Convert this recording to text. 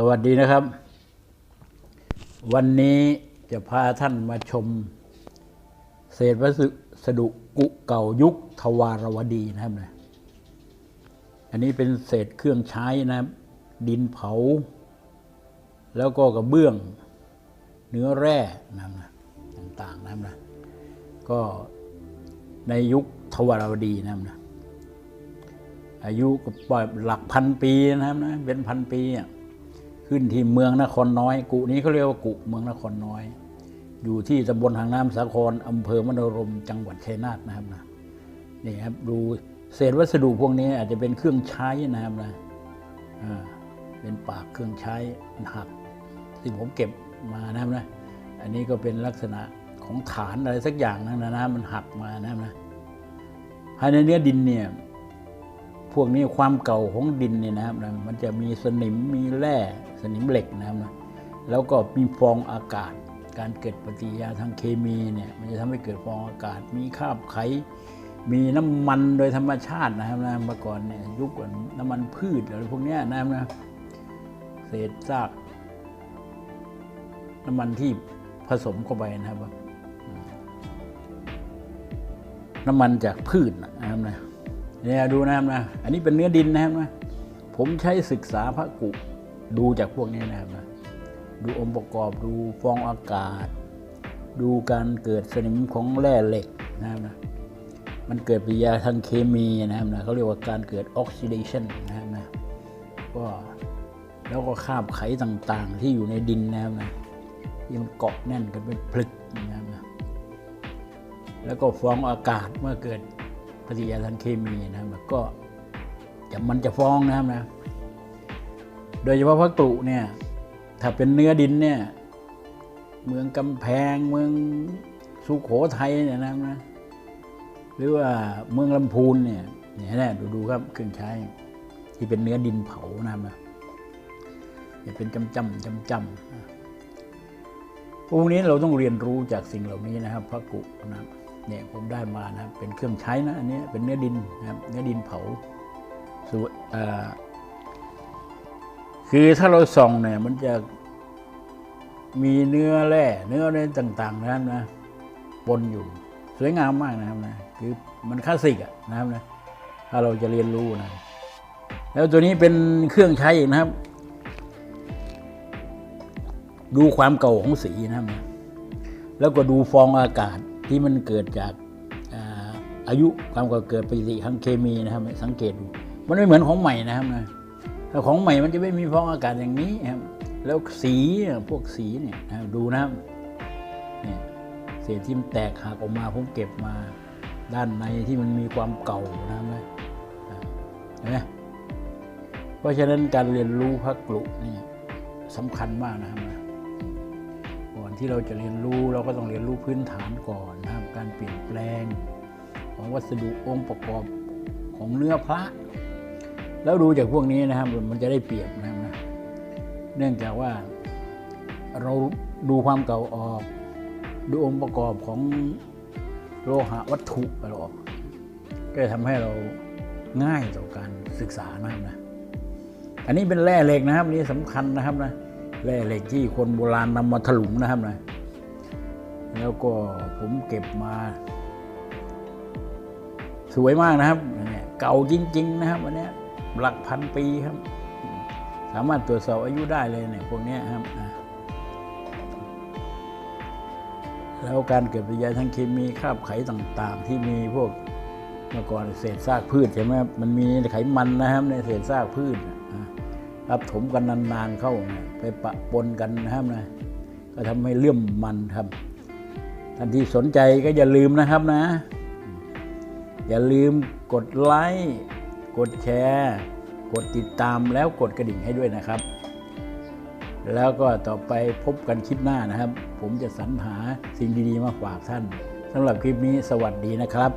สวัสดีนะครับ วันนี้จะพาท่านมาชม เศษวัสดุกุเก่ายุคทวารวดีนะครับนะอันนี้เป็นเศษเครื่องใช้นะครับ ดินเผา แล้วก็กระเบื้อง เนื้อแร่นะครับนะต่างๆนะครับนะก็ในยุคทวารวดีนะครับนะอายุก็ปล่อยหลักพันปีนะครับนะเป็นพันปีอะ ขึ้นที่เมืองนครน้อย กุนี้เขาเรียกว่ากุเมืองนครน้อย อยู่ที่ตำบลหางน้ำสาครอำเภอมโนรม จังหวัดชัยนาทนะครับนะนี่ครับดูเศษวัสดุพวกนี้อาจจะเป็นเครื่องใช้นะครับนะเป็นปากเครื่องใช้มันหักที่งผมเก็บมานะครับนะอันนี้ก็เป็นลักษณะของฐานอะไรสักอย่างนะนะมันหักมานะครับนะภายในเนื้อดินเนี่ย วกนี้ความเก่าของดินเนี่ยนะครับนะมันจะมีสนิมมีแร่สนิมเหล็กนะครับนะแล้วก็มีฟองอากาศ การเกิดปฏิกิริยาทางเคมีเนี่ยมันจะทำให้เกิดฟองอากาศ มีคาบไข มีน้ำมันโดยธรรมชาตินะครับนะเมื่อก่อนเนี่ยยุคก่อนน้ำมันพืชอะไรพวกนี้นะครับนะเศษซากน้ำมันที่ผสมเข้าไปนะครับ น้ำมันจากพืชนะครับนะ เนี่ยดูนะครับนะ อันนี้เป็นเนื้อดินนะครับนะ ผมใช้ศึกษาพระกุดูจากพวกนี้นะครับนะ ดูองค์ประกอบดูฟองอากาศ ดูการเกิดสนิมของแร่เหล็กนะครับนะ มันเกิดปฏิกิริยาทางเคมีนะครับนะเขาเรียกว่าการเกิดออกซิเดชันนะครับนะ ก็แล้วก็คาบไขต่างๆ ที่อยู่ในดินนะครับนะที่มันเกาะแน่นกันเป็นพลึกนะครับนะ แล้วก็ฟองอากาศเมื่อเกิด ปฏิกิริยาทางเคมีนะครับมันก็จะมันจะฟองนะครับนะ โดยเฉพาะพระกรุเนี่ย ถ้าเป็นเนื้อดินเนี่ย เมืองกำแพงเมืองสุโขทัยเนี่ยนะครับนะ หรือว่าเมืองลำพูนเนี่ยเนี่ยนะดูดูครับเครื่องใช้ ที่เป็นเนื้อดินเผานะครับนะจะเป็นจำจำจำจำพวกนี้เราต้องเรียนรู้จากสิ่งเหล่านี้นะครับพระกุนะครับ เนี่ยผมได้มานะครับเป็นเครื่องใช้นะอันนี้เป็นเนื้อดินนะครับเนื้อดินเผาสวยเอ่อคือถ้าเราส่องเนี่ยมันจะมีเนื้อแร่เนื้ออะไรต่าง ๆ นะครับนะปนอยู่สวยงามมากนะครับนะคือมันคลาสสิกอะนะครับนะถ้าเราจะเรียนรู้นะ แล้วตัวนี้เป็นเครื่องใช้นะครับ ดูความเก่าของสีนะครับ แล้วก็ดูฟองอากาศ ที่มันเกิดจากอายุความก่อเกิดปฏิกิริยาทางเคมีนะครับ สังเกตดูมันไม่เหมือนของใหม่นะครับนะถ้าของใหม่มันจะไม่มีฟองอากาศอย่างนี้ครับแล้วสีพวกสีเนี่ยนะดูนะครับเนี่ยเศษที่มันแตกหักออกมาผมเก็บมาด้านในที่มันมีความเก่านะครับนะเห็นไหมเพราะฉะนั้นการเรียนรู้พระกลุเนี่ยสำคัญมากนะครับ ที่เราจะเรียนรู้เราก็ต้องเรียนรู้พื้นฐานก่อนนะครับการเปลี่ยนแปลง ของวัสดุองค์ประกอบของเนื้อพระ แล้วดูจากพวกนี้นะครับมันจะได้เปรียบนะครับนะเนื่องจากว่าเราดูความเก่าออก ดูองค์ประกอบของโลหะวัตถุอะไรออกก็จะทำให้เราง่ายต่อการศึกษานะครับนะอันนี้เป็นแร่เหล็กนะครับนี่สำคัญนะครับนะ แร่เหล็กที่คนโบราณนำมาถลุงนะครับนะแล้วก็ผมเก็บมา สวยมากนะครับเนี่ยเก่าจริง ๆ นะครับอันนี้หลักพันปีครับ สามารถตรวจสอบอายุได้เลยเนี่ยพวกนี้ครับแล้วการเกิดปฏิกิริยาทางเคมีคราบไขต่าง ๆ ที่มีพวกเมื่อก่อนเศษซากพืชใช่ไหมครับมันมีไขมันนะครับในเศษซากพืชอะ รับถมกันนานๆเข้าไปปะปนกันนะครับนะก็ทำให้เลื่อมมันครับท่านที่สนใจก็อย่าลืมนะครับนะ อย่าลืมกดไลค์กดแชร์ กดติดตามแล้วกดกระดิ่งให้ด้วยนะครับ แล้วก็ต่อไปพบกันคลิปหน้านะครับ ผมจะสรรหาสิ่งดีๆมาฝากท่านสำหรับคลิปนี้สวัสดีนะครับ